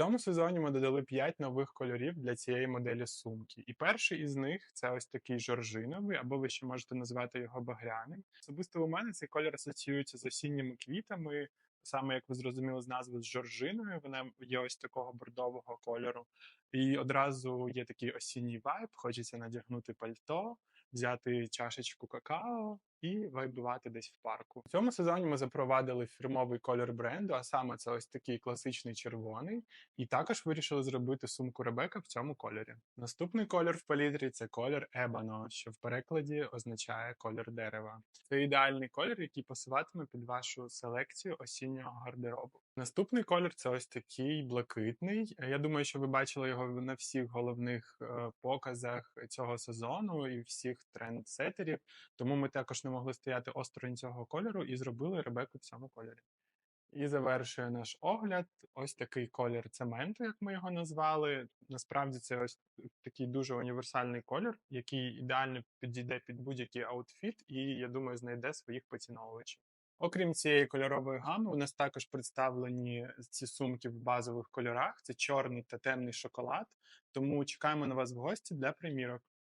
цьому сезоні ми додали 5 нових кольорів для цієї моделі сумки. І перший із них це ось такий жоржиновий, або ви ще можете назвати його багряним. Особисто у мене цей колір асоціюється з осінніми квітами. Саме як ви зрозуміли з назви з жоржиною, вона є ось такого бордового кольору. І одразу є такий осінній вайб, хочеться надягнути пальто, взяти чашечку какао і вайбувати десь в парку. В цьому сезоні ми запровадили фірмовий колір бренду, а саме це ось такий класичний червоний, і також вирішили зробити сумку Ребека в цьому кольорі. Наступний колір в палітрі це колір ебано, що в перекладі означає колір дерева. Це ідеальний колір, який пасуватиме під вашу селекцію осіннього гардеробу. Наступний колір це ось такий блакитний. Я думаю, що ви бачили його на всіх головних е, показах цього сезону і всіх трендсетерів. Тому ми також не могли стояти осторонь цього кольору і зробили Ребеку в цьому кольорі. І завершує наш огляд ось такий колір цементу, як ми його назвали. Насправді це ось такий дуже універсальний колір, який ідеально підійде під будь-який аутфіт, і я думаю, знайде своїх поціновувачів. Окрім цієї кольорової гами, у нас також представлені ці сумки в базових кольорах: це чорний та темний шоколад. Тому чекаємо на вас в гості для примірок.